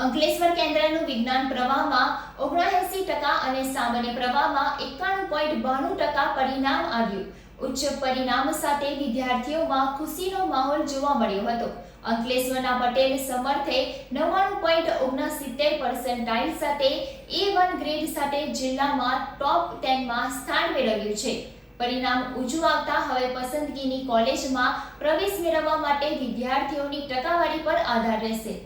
અંકલેશ્વર કેન્દ્રનું વિજ્ઞાન પ્રવાહમાં ઓગણએંસી ટકા અને સામાન્ય પ્રવાહમાં એકાણું પોઈન્ટ બાણું ટકા પરિણામ આવ્યું. ઉચ્ચ પરિણામ સાથે વિદ્યાર્થીઓમાં ખુશીનો માહોલ જોવા મળ્યો હતો. અંકલેશ્વરના પટેલ સમર્થે નવ્વાણું પોઈન્ટ ઓગણસિત્તેર પર્સન્ટાઇલ સાથે એ વન ગ્રેડ સાથે જિલ્લામાં ટોપ ટેનમાં સ્થાન મેળવ્યું છે. પરિણામ ઊંચું આવતા હવે પસંદગીની કોલેજમાં પ્રવેશ મેળવવા માટે વિદ્યાર્થીઓની ટકાવારી પર આધાર રહેશે.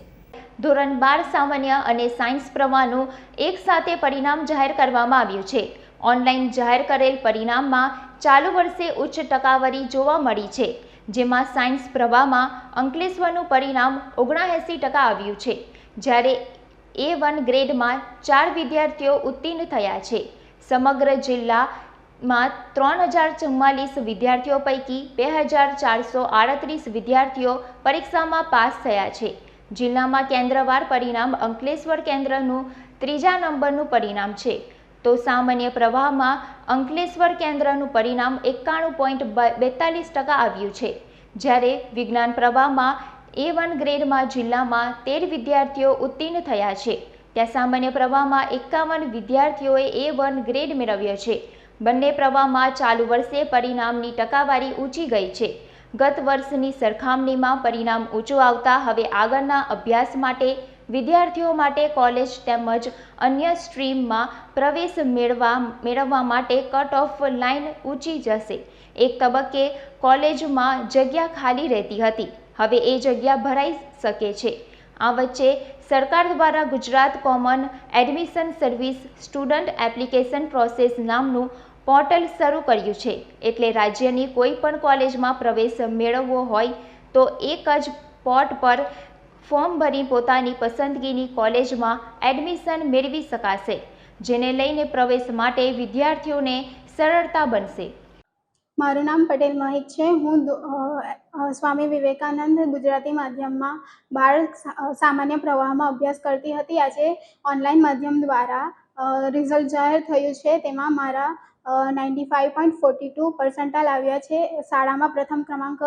ધોરણ બાર સામાન્ય અને સાયન્સ પ્રવાહનું એક સાથે પરિણામ જાહેર કરવામાં આવ્યું છે. ઓનલાઈન જાહેર કરેલ પરિણામમાં ચાલુ વર્ષે ઉચ્ચ ટકાવારી જોવા મળી છે, જેમાં સાયન્સ પ્રવાહમાં અંકલેશ્વરનું પરિણામ ઓગણએંસી ટકા આવ્યું છે. જ્યારે એ વન ગ્રેડમાં ચાર વિદ્યાર્થીઓ ઉત્તીર્ણ થયા છે. સમગ્ર જિલ્લામાં ત્રણ હજાર ચુમ્માલીસ વિદ્યાર્થીઓ પૈકી બે હજાર ચારસો આડત્રીસ વિદ્યાર્થીઓ પરીક્ષામાં પાસ થયા છે. જિલ્લામાં કેન્દ્રવાર પરિણામ અંકલેશ્વર કેન્દ્રનું ત્રીજા નંબરનું પરિણામ છે. તો સામાન્ય પ્રવાહમાં અંકલેશ્વર કેન્દ્રનું પરિણામ એકાણું પોઈન્ટ બેતાલીસ ટકા આવ્યું છે. જ્યારે વિજ્ઞાન પ્રવાહમાં એ વન ગ્રેડમાં જિલ્લામાં તેર વિદ્યાર્થીઓ ઉત્તીર્ણ થયા છે. ત્યાં સામાન્ય પ્રવાહમાં એકાવન વિદ્યાર્થીઓએ એ વન ગ્રેડ મેળવ્યો છે. બંને પ્રવાહમાં ચાલુ વર્ષે પરિણામની ટકાવારી ઊંચી ગઈ છે. ગત વર્ષની સરખામણીમાં પરિણામ ઊંચું આવતા હવે આગળના અભ્યાસ માટે, વિદ્યાર્થીઓ માટે કોલેજ તેમજ અન્ય સ્ટ્રીમમાં પ્રવેશ મેળવા, મેળવવા માટે કટ ઓફ લાઇન ઊંચી જશે. એક તબક્કે કોલેજમાં જગ્યા ખાલી રહેતી હતી. હવે એ જગ્યા ભરાઈ શકે છે. આ વચ્ચે સરકાર દ્વારા Gujarat common admission service student application process નામનું પોર્ટલ શરૂ કર્યું છે. એટલે રાજ્યની કોઈ પણ કોલેજમાં પ્રવેશ મેળવવો હોય તો એક જ પોર્ટ પર ફોર્મ ભરી પોતાની પસંદગીની કોલેજમાં એડમિશન મેળવી શકાશે, જેને લઈને પ્રવેશ માટે વિદ્યાર્થીઓને સરળતા બનશે. મારું નામ પટેલ મહિત છે. હું સ્વામી વિવેકાનંદ ગુજરાતી માધ્યમમાં બાળ સામાન્ય પ્રવાહમાં અભ્યાસ કરતી હતી. આજે ઓનલાઈન માધ્યમ દ્વારા રિઝલ્ટ જાહેર થયું છે. તેમાં મારા ninety five point forty two percentile આવ્યા છે. શાળામાં પ્રથમ ક્રમાંક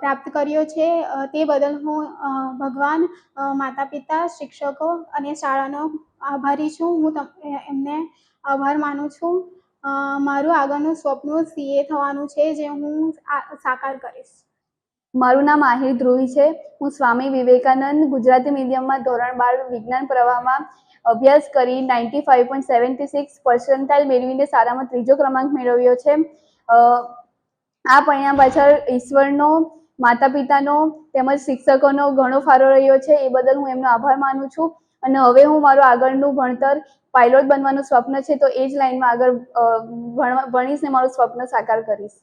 પ્રાપ્ત કર્યો છે. તે બદલ હું ભગવાન માતા પિતા શિક્ષકો અને શાળાનો આભારી છું. હું એમને આભાર માનું છું. મારું આગળનું સ્વપ્ન સીએ થવાનું છે, જે હું સાકાર કરીશ. મારું નામ આહિર ધ્રુવી છે. હું સ્વામી વિવેકાનંદ ગુજરાતી મીડિયમમાં ધોરણ બાર વિજ્ઞાન પ્રવાહમાં અભ્યાસ કરી ninety five point seventy six percentile મેળવીને સારામાં ત્રીજો ક્રમાંક મેળવ્યો છે. આ પરિણામ પાછળ ઈશ્વરનો માતા પિતાનો તેમજ શિક્ષકોનો ઘણો ફાળો રહ્યો છે. એ બદલ હું એમનો આભાર માનું છું. અને હવે હું મારું આગળનું ભણતર પાયલોટ બનવાનું સ્વપ્ન છે તો એ જ લાઈનમાં આગળ ભણીશ ને મારું સ્વપ્ન સાકાર કરીશ.